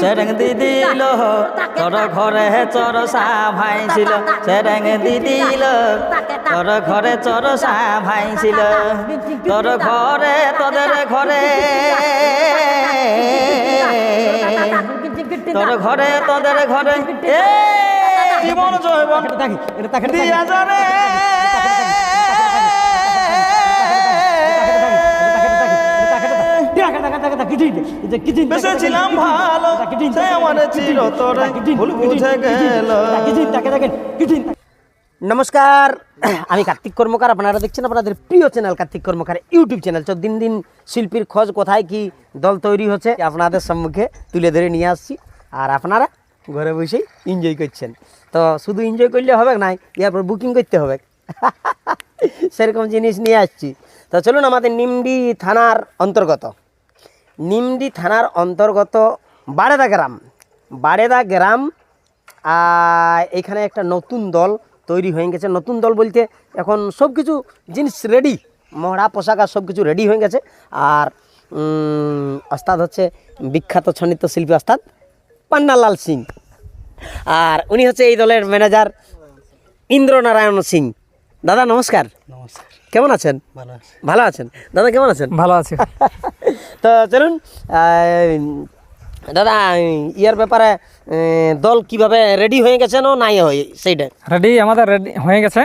সেরেং দিদিল তোর ঘরে চর ভাইছিল। সেরেং দিদিল তোর ঘরে চর ভাইছিল। তোর ঘরে তোদের ঘরে। তোর ঘরে তোদের ঘরে। জীবন জৈবন দিয়া জানে। বেসেছিলাম ভালো সে আমার চিরতরে ভুল বুঝে গেল। নমস্কার। আমি কার্তিক কর্মকার আপনারা দেখছেন আপনাদের প্রিয় channel Kartik Karmakar YouTube channel. তো দিন দিন শিল্পীর খোঁজ কোথায় কি দল তৈরি হচ্ছে আপনাদের সম্মুখে তুলে ধরে নিয়ে আসছি। আর আপনারা ঘরে বসেই এনজয় করছেন। তো শুধু এনজয় করলে হবে না এরপর বুকিং করতে হবে। সেরকম জিনিস নিয়ে আসছি। তো চলুন আমাদের নিমডি থানার অন্তর্গত। নিমডি থানার অন্তর্গত বারেদা গ্রাম। বাড়েদা গ্রাম এখানে একটা নতুন দল তৈরি হয়ে গেছে। নতুন দল বলতে এখন সব কিছু জিনিস রেডি মহড়া, পোশাক আর সব কিছু রেডি হয়ে গেছে। আর ওস্তাদ হচ্ছে বিখ্যাত ছন্নিত শিল্পী ওস্তাদ পান্নালাল সিং। আর উনি হচ্ছে এই দলের ম্যানেজার ইন্দ্রনারায়ণ সিং। দাদা, নমস্কার। নমস্কার। কেমন আছেন? ভালো আছি। ভালো আছেন? দাদা কেমন আছেন? ভালো আছি। তো চলুন দাদা ইয়ার ব্যাপারে দল কীভাবে রেডি হয়ে গেছেন ও নাই হয় সেইটা? রেডি আমাদের রেডি হয়ে গেছে।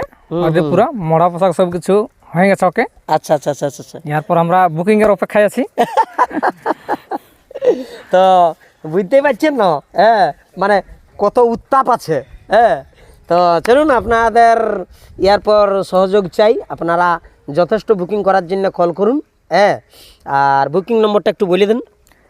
পুরো মরা পোশাক সব কিছু হয়ে গেছে ওকে আচ্ছা আচ্ছা আচ্ছা আচ্ছা আচ্ছা। এরপর আমরা বুকিং এর অপেক্ষায় আছি। তো বুঝতেই পারছেন না হ্যাঁ? মানে কত উত্তাপ আছে হ্যাঁ? তো চলুন আপনাদের এরপর সহযোগ চাই। আপনারা যথেষ্ট বুকিং করার জন্য কল করুন হ্যাঁ? আর বুকিং নম্বরটা একটু বলে দিন।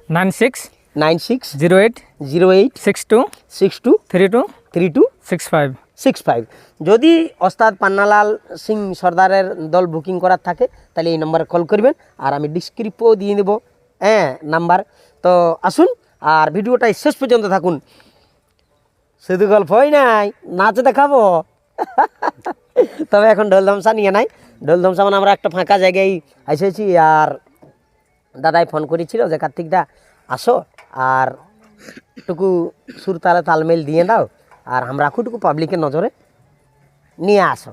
Nine six nine six zero eight zero eight six two six two three two three two six five. Six five. যদি ওস্তাদ পান্নালাল সিং সর্দারের দল বুকিং করার থাকে তাহলে এই নম্বরে কল করবেন আর আমি ডিসক্রিপও দিয়ে দেবো হ্যাঁ নাম্বার। তো আসুন আর ভিডিওটা শেষ পর্যন্ত থাকুন। শুধু গল্পই নাই, নাচ দেখাবো। তবে এখন ঢোল ধামসা নিয়ে নাই। ঢোল ধামসা মানে আমরা একটা ফাঁকা জায়গায় এসেছি আর দাদাই ফোন করেছিল যে কার্তিকদা আসো আর টুকু সুর তালে তালমেল দিয়ে দাও আর আমরা টুকু পাবলিকের নজরে নিয়ে আসো।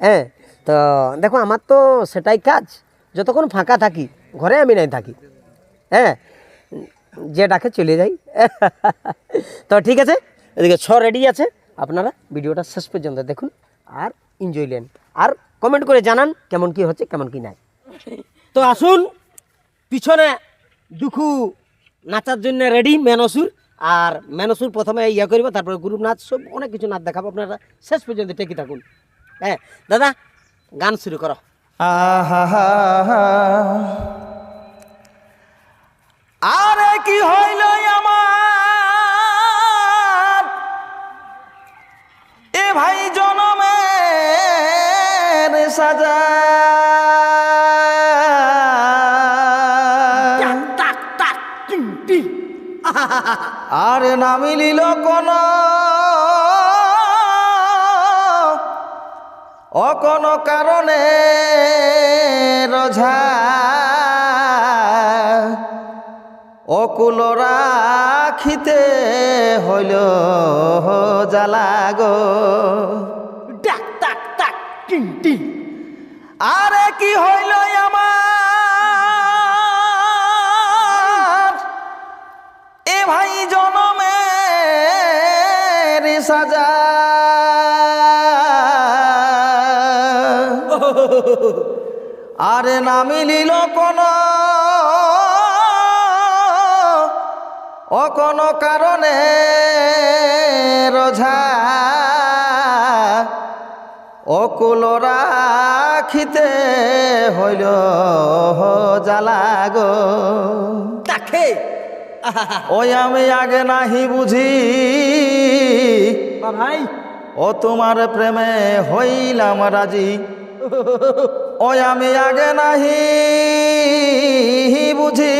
হ্যাঁ তো দেখো আমার তো সেটাই কাজ। যতক্ষণ ফাঁকা থাকি, ঘরে আমি নাই থাকি। হ্যাঁ যে ডাকে চলে যাই। তো ঠিক আছে? এদিকে ছ রেডি আছে। আপনারা ভিডিওটা শেষ পর্যন্ত দেখুন আর এনজয় নেন। আর কমেন্ট করে জানান কেমন কি হচ্ছে, কেমন কি নাই। তো আসুন, পিছনে দুখু নাচার জন্য রেডি মেনসুর। আর মেনসুর প্রথমে ইয়ে করব, তারপরে গ্রুপ নাচ, সব অনেক কিছু নাচ দেখাবো। আপনারা শেষ পর্যন্ত টেকে থাকুন। হ্যাঁ দাদা, গান শুরু করো। আরে কি হইল সাজা। আরে না মিলিল কোন। অকন কারণে রঝা। অকুল রাখিতে হইল জ্বালা গো। আরে কি হইল আমার? এ ভাই জনমের সাজা। আরে না মিলিল কোন অকন কারণে রঝা। অকুল রাখিতে হইল জ্বালা গো। তাকে। ওই আমি আগে নাহি বুঝি। ভাই ও তোমার প্রেমে হইলাম রাজি। ওই আমি আগে নাহি বুঝি।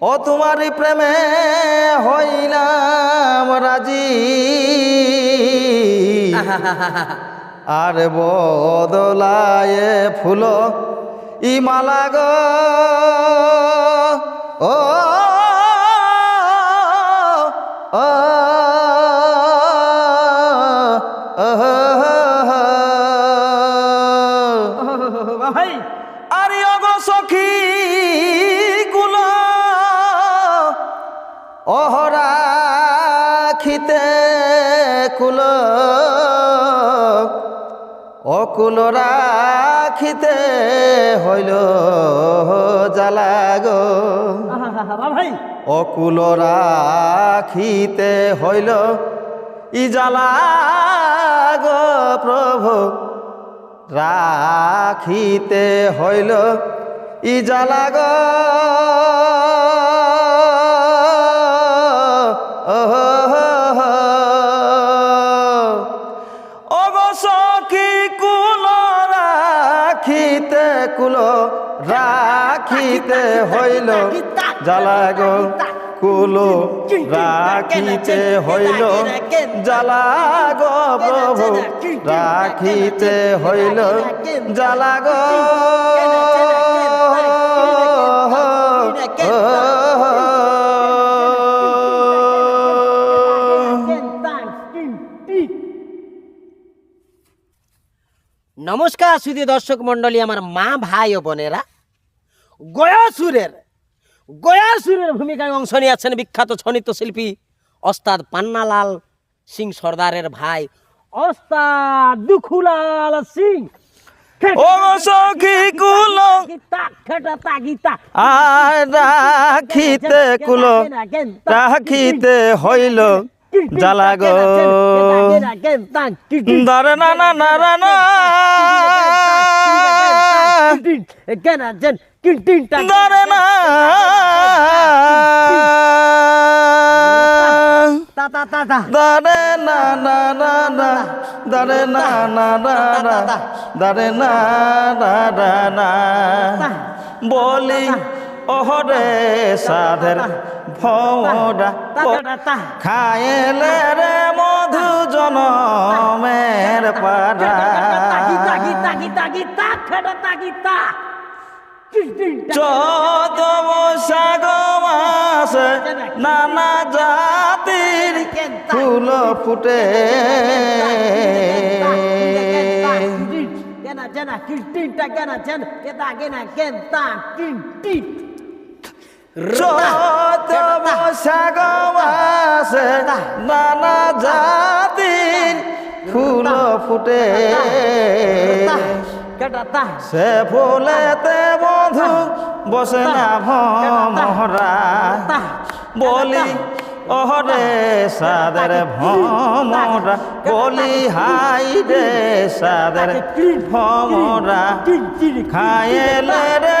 ও তোমার প্রেমে হইলাম রাজি। আর বদলায়ে ফুল ইমালাগ ও কুল অকুল রাখিতে হইল জ্বালাগ ভাই। অকুল রাখিতে হইল ই জ্বালাগ প্রভু। রাখিতে হইল ই জ্বালাগ অবসখী কুল রাখিতে হইল। জ্বালা গো কুলো রাখিতে হইল। জ্বালাগ প্রভু রাখিতে হইল। জ্বালাগ নমস্কার সুদী দর্শক মন্ডলী আমার মা ভাই ও বোনেরা। গয়াসুরের গয়াসুরের ভূমিকায় অংশ নিয়েছেন বিখ্যাত ছনিত শিল্পী অস্তাদ পান্নালাল সিং সর্দারের ভাই ওস্তাদ দুখুলাল সিং। কুল। আর রাখিতে কুল রাখিতে হইল। জ্বালাগ দারে না না না না না। দারে না। না না না না। দারে না না না না। দারে না। বলি ওহরে সাধের ভৌরা খায়েলে রে মধু জনমের পাড়া চোদ্দ বৈশাখ মাসে নানা জাতির ফুল ফুটে চোদ্দ বৈশাখ মাসে নানা জাতির ফুল ফুটে। সে ফুলেতে বধু বসে না ভমরা বলি, ওহরে সাদের ভমরা বলি, হাই রে সাদের ভমরা খায়েলে রে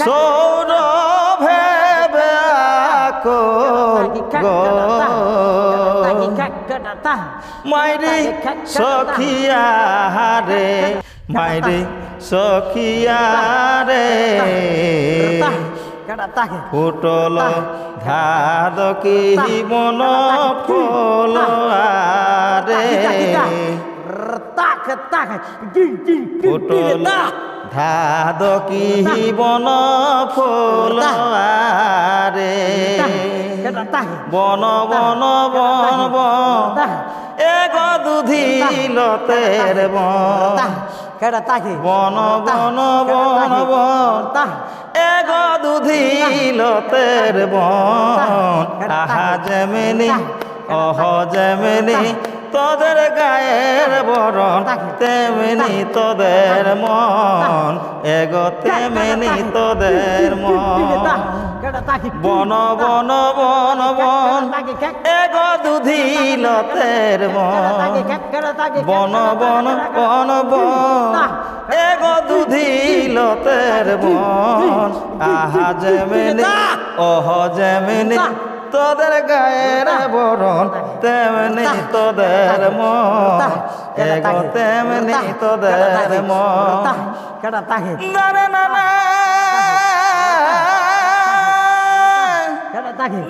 সৌরভে মাইরে সখিয়া রে মাইরে সখিয়া রে ফুটল ধাদকি বন ফুল রে ফুটল ধাদকি বন ফুল রে বন বন বন বন। এগ দুধিলতের বন। বন বন বন বন। এগ দুধিলতের বন। আহা যেমেনি অহ যেমেনি তোদের গায়ের বরণ তেমনি তোদের মন এগ তেমনি তোদের মন। বন বন বন বন এগ দুধিলতের বন বন বন বন বন এগ দুধিলতের মন। আহা যেমেনি অহ যেমেনি তোদের গায়ের বরণ তেমনি তোদের মন। এগ তেমনি তোদের মন। দারে না না।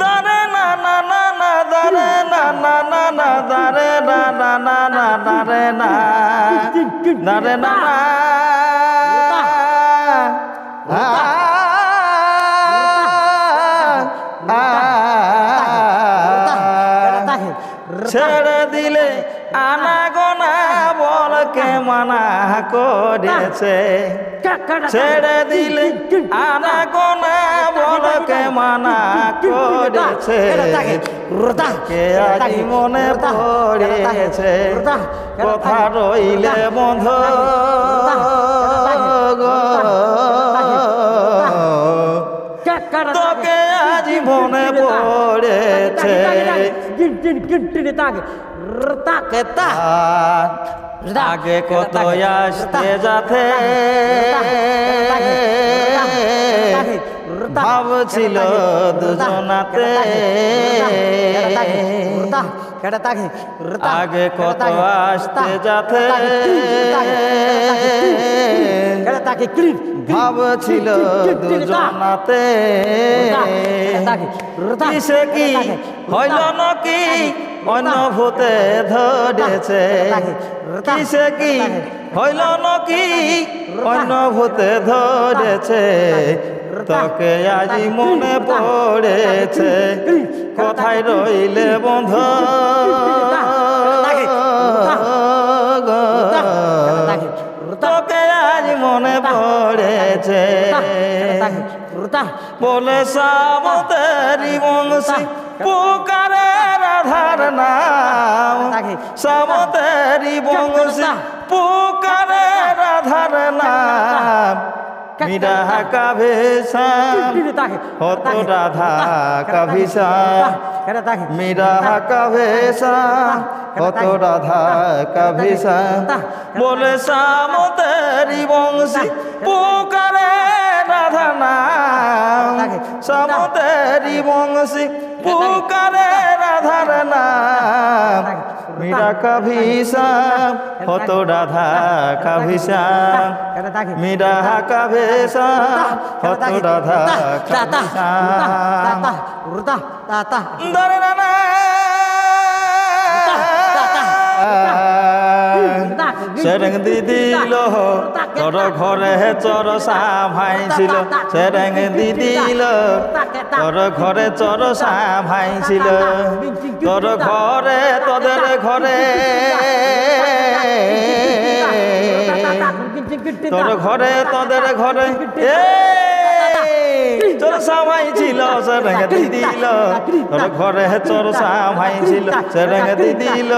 দারে না না না না। দারে না না না না। দারে না না না না দারে না। দারে না না। বলকে মানা করেছে ছেড়ে দিলে আনা আনাগোনা বলকে মানা করেছে কে আজ মনে পড়েছে কথা রইলে বন্ধ। তোকে আজ মনে পড়েছে আগে কত আসতে যাতে ভাবছিল দুজনাতে আগে কত আসতে যাতে ভাবছিল দুজনাতে কিসে কি হইল নাকি অন্য ভূতে ধরেছে কিসে কি হইল নাকি অন্য ভূতে ধরেছে তোকে আজি মনে পড়েছে। কোথায় রইলে বন্ধ। তোকে আজ মনে পড়েছে। বলে সামতেরি বংশী, পুকারে রাধার নাম। সামতেরি বংশী, পুকারে রাধার নাম। মীরা কাভে শ্যাম হত রাধা কাভি শ্যাম মীরা কাভে শ্যাম হত রাধা কাভি শ্যাম বলে শ্যাম তেরি বংশী পুকারে রাধা নাম। শ্যাম তেরি বংশী পুকারে রাধার নাম। মীরা কাভিসা হত রাধা কাভিসা মীরা কাভেসা হত রাধা কাভিসা ধরে না। সেরেং দিদিল, তোর ঘরে চর সাভাইছিল। সেরেং দিদিল, তোর ঘরে চর সাভাইছিল। তোর ঘরে, তোদের ঘরে। তোর ঘরে, তোদের ঘরে। এই তোর সামাই ছিল সেরেং দিদিল তোর ঘরে চর সামাই ছিল দিদিল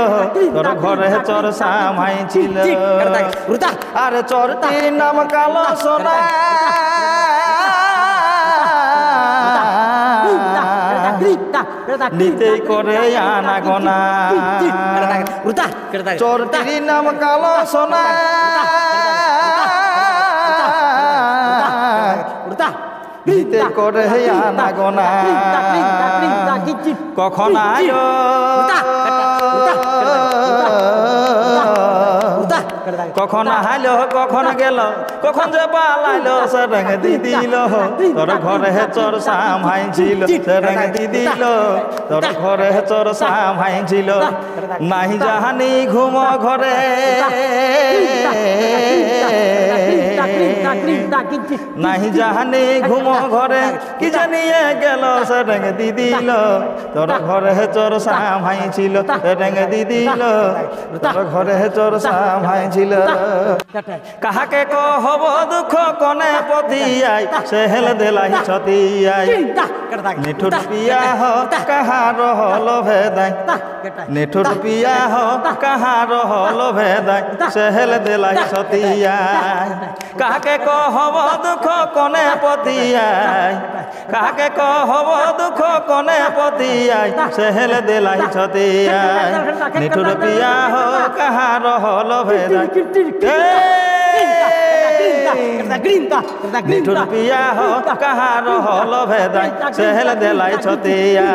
তোর ঘরে চর সামাই ছিল আরে নাম কালো সোনা নিতেই করে আনা গোনা নাম কালো সোনা নিতে করে আনা গোনা কখন আয় কখন হাইল কখন গেল? কখন যে পালাইল? সেরেং দিদিল তোর ঘরে হে চোর সামাইছিল সেরেং দিদিল তোর ঘরে হে চোর সামাইছিল নাহি জাহানি ঘুম ঘরে। নাহি জাহানি ঘুম ঘরে কি জানিয়ে গেল সেরেং দিদিল তোর ঘরে হে চোর সামাইছিল সেরেং দিদিল তোর ঘরে হে চোর সামাইছিল কাহাকে কহব দুঃখ কনে পতিয়াই সে হেল দেলাই ছতিয়াই। নিঠুর পিয়াহ কাহার হল ভেদাই। নিঠুর পিয়াহ কাহার হল ভেদাই সে হেল দেলাই ছতিয়াই। কাহাকে কহব দুঃখ কনে পতিয়াই? কাহাকে কহব দুঃখ কনে পতিয়াই? সে হেল দেলাই ছতিয়াই। নিঠুর পিয়াহ কাহার হল ভেদাই। নিঠুর পিয়া হ কাহার হল ভেদাই। সেহেল দেলাই ছতিয়া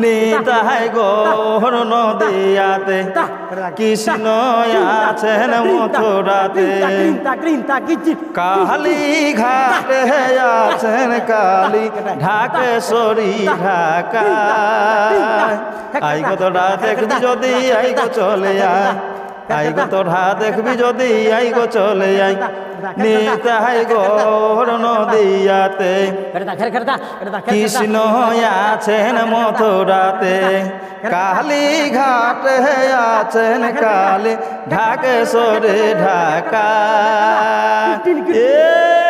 নিতাই গৌর নদিয়াতে, কৃষ্ণ আছেন মথুরাতে। কালী ঘাটে আছেন কালী ঢাকেশ্বরী ঢাকা আইগো তো রাত যদি আইগো চলে আয়। আই গো তোরা দেখবি যদি আই গো চলে আই। নিতাই গৌর নদিয়াতে। কৃষ্ণ আছেন মথুরাতে। কালী ঘাট আছেন কালী। ঢাকেশ্বরে ঢাকা। আইগো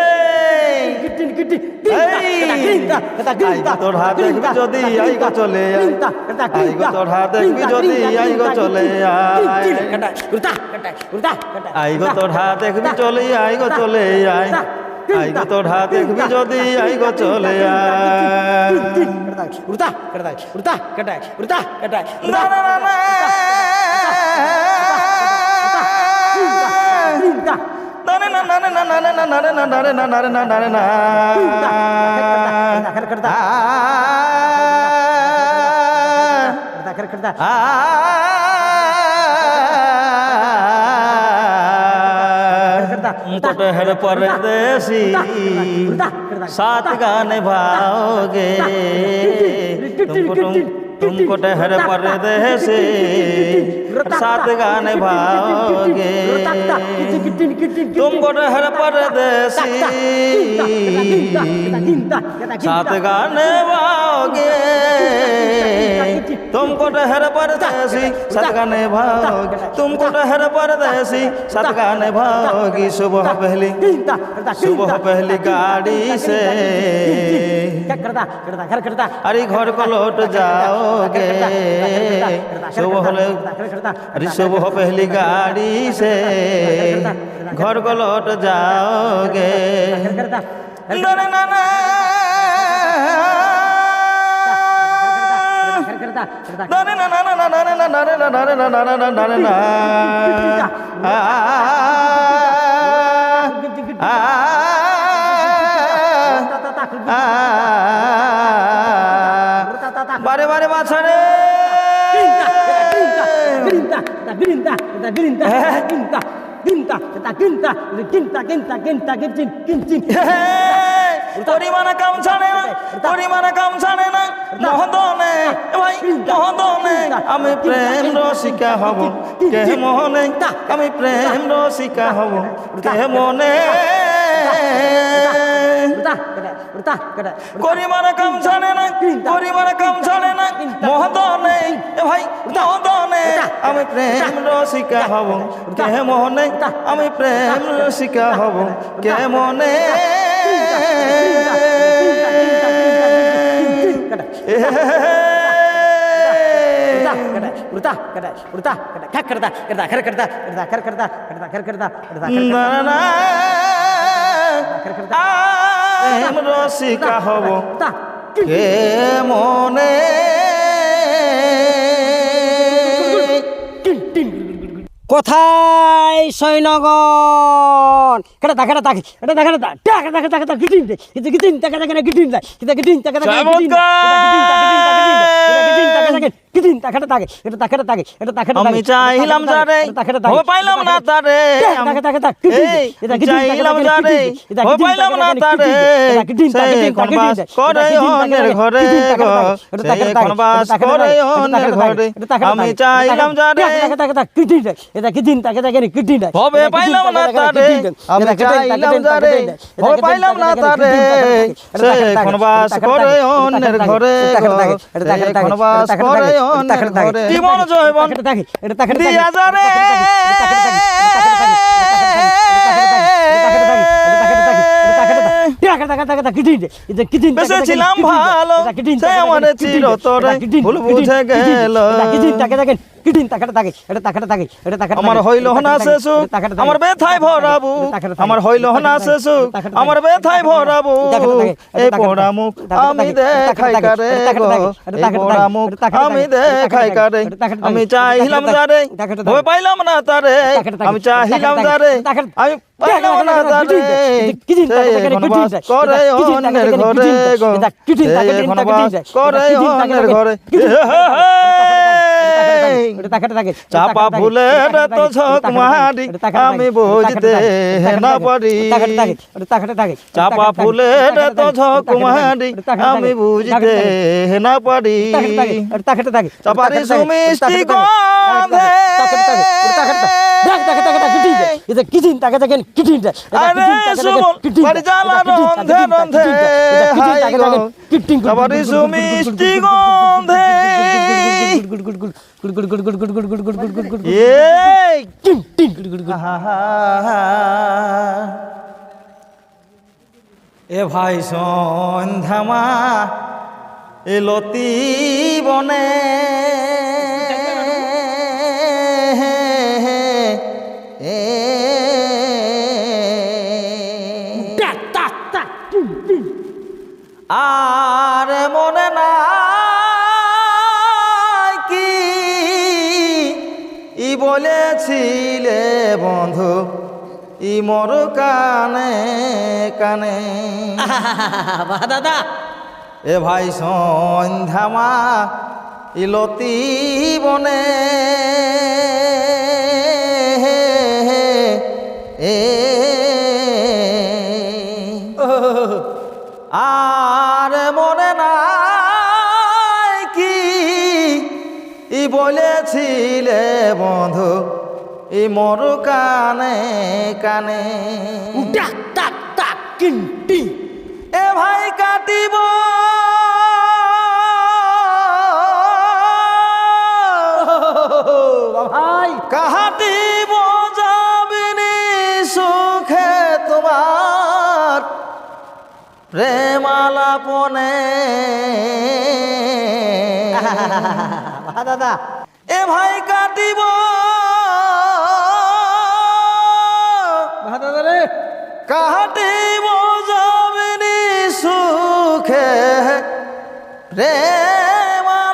তোর হাত দেখবি যদি আই গো চলে আই গো তোর হাত দেখবি যদি আই গো চলে আই গো তোর হাত দেখবি চলে আই গো চলে আই আই গো তোর হাত দেখবি যদি আই গো চলে আই উড়তা কাটাই উড়তা কাটাই উড়তা কাটাই না না না না कटहर परदेसी। सात गाने भाओगे। तुम तुमको ठहर परदेश सात गाने भागे तुमको ठहर परदेश सात गाने भागे तुमको टहर परदेसी सात गाने भाओगे तुमको टहर परदेसी सात गाने भाओगी सुबह पहली सुबह पहली गाड़ी से अरे घर को लौट जाओगे सुबह अरे सुबह पहली गाड़ी से घर को लौट जाओगे ना বারে বারে বাছা রে grinta, kita grinta, grinta, grinta, kita grinta, grinta, grinta, grinta, grinta, grinta. পরিমাণে কাম ছাড়ে না পরিমাণে কাম ছাড়ে না মহন্ত আমি প্রেম রসিকা হব কে মনে আমি প্রেম রসিকা হব কে মনে করিমানে কাম ছাড়ে না করিমানে কাম ছাড়ে না মহদনে ভাই মহদনে আমি প্রেম রসিকা হব কে মনে আমি প্রেম রসিকা হব কে মনে கொடுத்தா கடை கொடுத்தா கடை கக்கிறதா கிடதா கர கிடதா கிடதா கர கிடதா கிடதா கர கிடதா கிடதா கர கிடதா ரসিকা হব কে মনে কোথায় সৈনগণ কেটা দেখা না তাকে এটা দেখা দেখা দেখে দেখে দেখে তার গিটিন দেয় কিন্তু গিটিন তাকে দেখে না গিটিন দেয় কিন্তু গিটিন তাকে দেখে আমি চাইলাম এটা কি দিন তাকে দেখেন কি দিন হবে পাইলাম না তারে আমরা চাইলাম যারে হবে পাইলাম না তারে এখন বাস করে অন্যের ঘরে এখন বাস করে অন্যের ঘরে জীবন জয়বন এটা তাকে দিয়া যারে আমার চিরতরে ভুল বুঝে গেল কিটিন তাকাটা থাকে এটা তাকাটা থাকে এটা তাকাটা আমার হইল না সে আমার ব্যথায় ভরাবু আমার হইল না সে আমার ব্যথায় ভরাবু এই পোড়া মুখ আমি দেখাই কারে এই পোড়া মুখ আমি দেখাই কারে আমি চাইলাম পাইলাম না তারে আমি চাইলাম যারে আমি পাইলাম না তারে করে অন্যের ঘরে গো করে অন্যের ঘরে চাপা ফুলের তো ঝক আমি বুঝতে না পারি চাপা ফুলের তো ঝক আমি বুঝতে না পারি চাপারি সুমিষ্টি গন্ধে আরে সুমন বাড়ি জ্বালা রন্ধে রন্ধে হাই গো চাপারি সুমিষ্টি গন্ধে এই এ ভাই সন্ধ্যামা এ লতি বনে আর বলেছিলে বন্ধু ই মর কানে কানে। দাদা। এ ভাই সন্ধ্যামা ইলতি বনে। এ বন্ধু এই মর কানে কানে কিন্টি এ ভাই কাটিব ভাই কাহাটিব যাবিনি সুখে তোমার প্রেমালাপনে দাদা কাটিব যাবিনি সুখে প্রেমালাপনে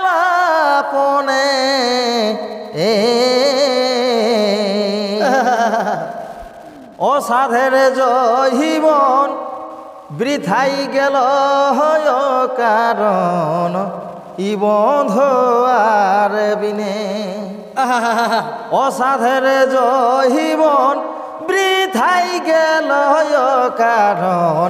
এ। অসাধের জহিবন বৃথাই গেল হয় কারণ ই বন্ধ আর বিনে। অসাধের বৃথাই গেল হয় কারণ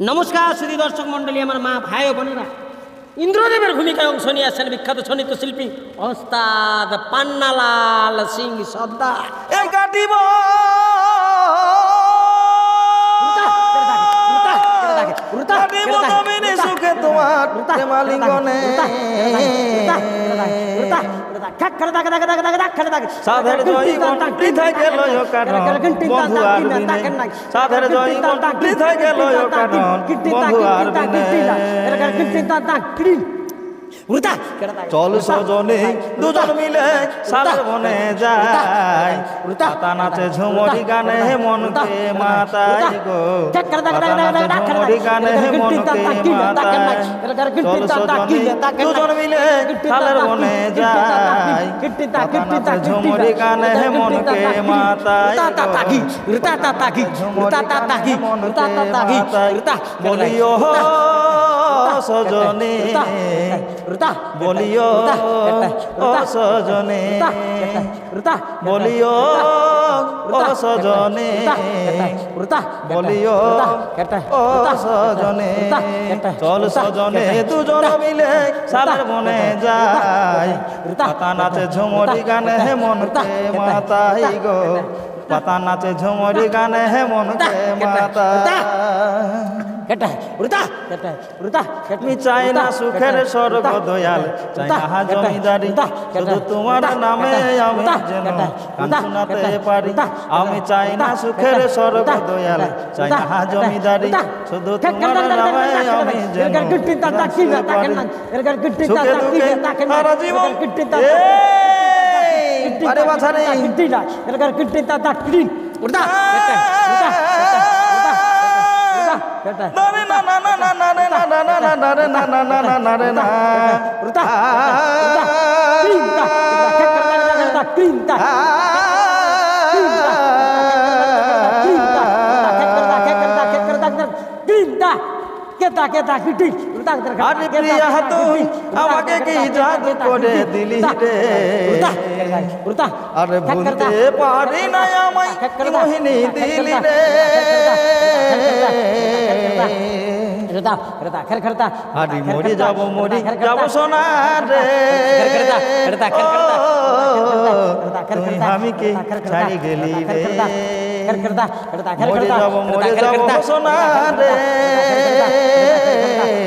নমস্কার সুদী দর্শক মন্ডলী আমার মা ভাই ও বোনেরা ইন্দ্রদেবের ভূমিকায় অংশ নিয়ে আসছেন বিখ্যাত সংগীত শিল্পী ওস্তাদ পান্নালাল সিং সর্দার তোমার প্রেমালিঙ্গনে সাধের জয়ীবন বৃথায় গেল কারণ বন্ধু আর বিনে সাধের জয়ীবন বৃথায় গেল কারণ বন্ধু আর বিনে চল সজনে দুজন মিলে সার বনে যায় পাতা নাচে ঝুমরি গানে মনকে মাতাই গো। পাতা নাচে ঝুমরি গানে মনকে মাতায় চল সজনে দুজন মিলে সালের বনে যায় পাতা নাচে ঝুমরি গানে মনকে মাতাই বলিও সজনে। বলিও ও সজনে বলিও ও সজনে বলিও ও সজনে চল সজনে দুজন মিলে সারের মনে যায় পাতা নাচে ঝুমরি গানে হে মনকে মাতাই গো পাতা নাচে ঝুমরি গানে হে মনকে মাতা উড়তা উড়তা আমি চাই না সুখের স্বর্গ দয়াল চাই না জমিদারি শুধু তোমার নামে আমি যেন গান শোনাতে পারি আমি চাই না সুখের স্বর্গ দয়াল চাই না জমিদারি শুধু তোমার নামে আমি যেন। সুখে দুঃখে সারা জীবন আরে বাছা রে। আমাকে কি জাদু করে দিলি রে আরে ভুলতে পারি না আমায় মোহিনী দিলি রে? আরে মরি যাব মরি যাব সোনার রে। তুই আমি কি ছাড়ি গেলি রে মরে যাব মরে যাব সোনা রে তুই আমি কি ছাড়ি গেলি রে প্রিয়া তুই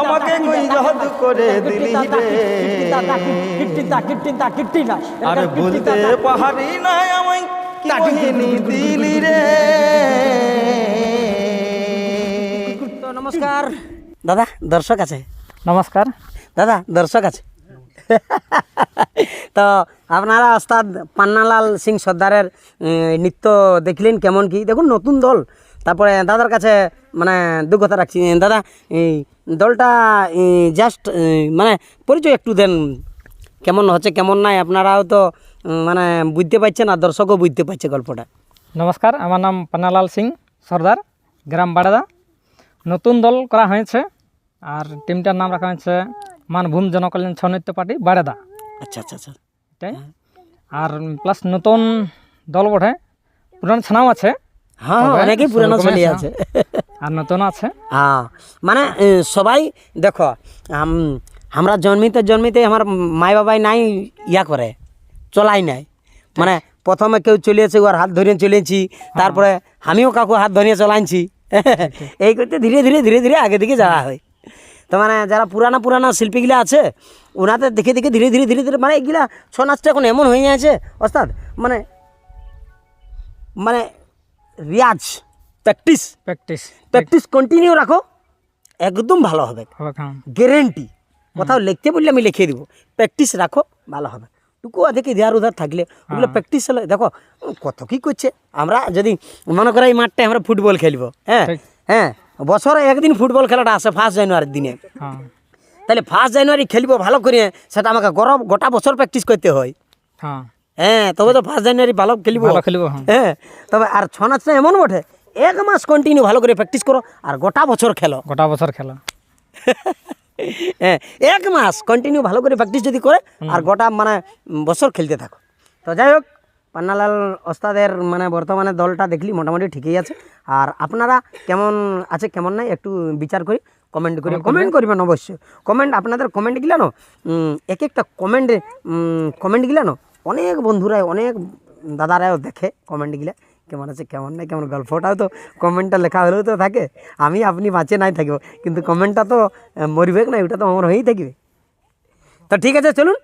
আমাকে কই জাদু করে দিলি রে আরে ভুলতে পাহাড়ি নাই আমায় কি দিলি রে নমস্কার দাদা দর্শক আছে নমস্কার দাদা দর্শক আছে তো আপনারা ওস্তাদ পান্নালাল সিং সর্দারের নৃত্য দেখলেন কেমন কি? দেখুন, নতুন দল। তারপরে দাদার কাছে মানে দু কথা রাখছি দাদা, এই দলটা জাস্ট মানে পরিচয় একটু দেন। কেমন হচ্ছে, কেমন নাই? আপনারাও তো মানে বুঝতে পারছেন আর দর্শকও বুঝতে পারছে গল্পটা। নমস্কার, আমার নাম পান্নালাল সিং সর্দার, গ্রাম বাড়াদা। নতুন দল করা হয়েছে, আর টিমটার নাম রাখা হয়েছে মানভূম জনকল্যাণ ছৌ পার্টি বাড়াদা আচ্ছা আচ্ছা আচ্ছা। এটাই। আর প্লাস নতুন দল বটে পুরান ছানাও আছে। হ্যাঁ তবে অনেকেই পুরানো সেরকমই আছে। আছে। আর নতুন আছে। হ্যাঁ মানে সবাই দেখো আমরা জন্মিতে জন্মিতে আমার মাই বাবাই নাই ইয়া করে চলাই নাই। মানে প্রথমে কেউ চলিয়েছে ওর হাত ধরিয়ে চলেছি তারপরে আমিও কাকু হাত ধরিয়ে চলাইছি। এই করতে ধীরে ধীরে ধীরে ধীরে আগে দিকে যাওয়া হয়। তো মানে যারা পুরানা পুরানা শিল্পীগুলো আছে ওনাদের দেখে দেখে ধীরে ধীরে ধীরে ধীরে মানে এগুলা ছৌ নাচটা এখন এমন হয়ে যাচ্ছে অর্থাৎ মানে মানে রিয়াজ প্র্যাকটিস প্র্যাকটিস। প্র্যাকটিস কন্টিনিউ রাখো একদম ভালো হবে। গ্যারেন্টি কোথাও লিখতে বললে আমি লিখে দিব। প্র্যাকটিস রাখো ভালো হবে। টুকু দেখি দেয়ার উধার থাকলে ওগুলো প্র্যাকটিস হলে দেখো কত কি করছে আমরা যদি মনে করো এই মাঠটায় আমরা ফুটবল খেলব হ্যাঁ? হ্যাঁ? বছরে একদিন ফুটবল খেলাটা আসে ফার্স্ট জানুয়ারির দিনে। তাহলে ফার্স্ট জানুয়ারি খেলব ভালো করে সেটা আমাকে গরম গোটা বছর প্র্যাকটিস করতে হয়। হ্যাঁ। হ্যাঁ তবে তো ফার্স্ট জানুয়ারি ভালো খেলব। খেলব, হ্যাঁ। হ্যাঁ তবে আর ছৌ নাচটা এমন বটে এক মাস কন্টিনিউ ভালো করে প্র্যাকটিস করো আর গোটা বছর খেলো। গোটা বছর খেলা। হ্যাঁ এক মাস কন্টিনিউ ভালো করে প্র্যাকটিস যদি করে আর গোটা মানে বছর খেলতে থাকো। তো যাই হোক পান্নালাল ওস্তাদের মানে বর্তমানে দলটা দেখলি মোটামুটি ঠিকই আছে। আর আপনারা কেমন আছে কেমন নাই একটু বিচার করি কমেন্ট করি কমেন্ট করবেন অবশ্যই। কমেন্ট আপনাদের কমেন্ট গিলা না এক একটা কমেন্ট কমেন্ট গিলা না অনেক বন্ধুরাই অনেক দাদারাও দেখে কমেন্টগুলো কেমন আছে কেমন নাই কেমন গল্পটাও তো কমেন্টটা লেখা হলেও তো থাকে। আমি আপনি বাঁচে নাই থাকব কিন্তু কমেন্টটা তো আহ, মরবে না ওটা তো আমার হয়েই থাকবে। তো ঠিক আছে চলুন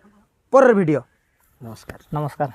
পরের ভিডিও নমস্কার। নমস্কার।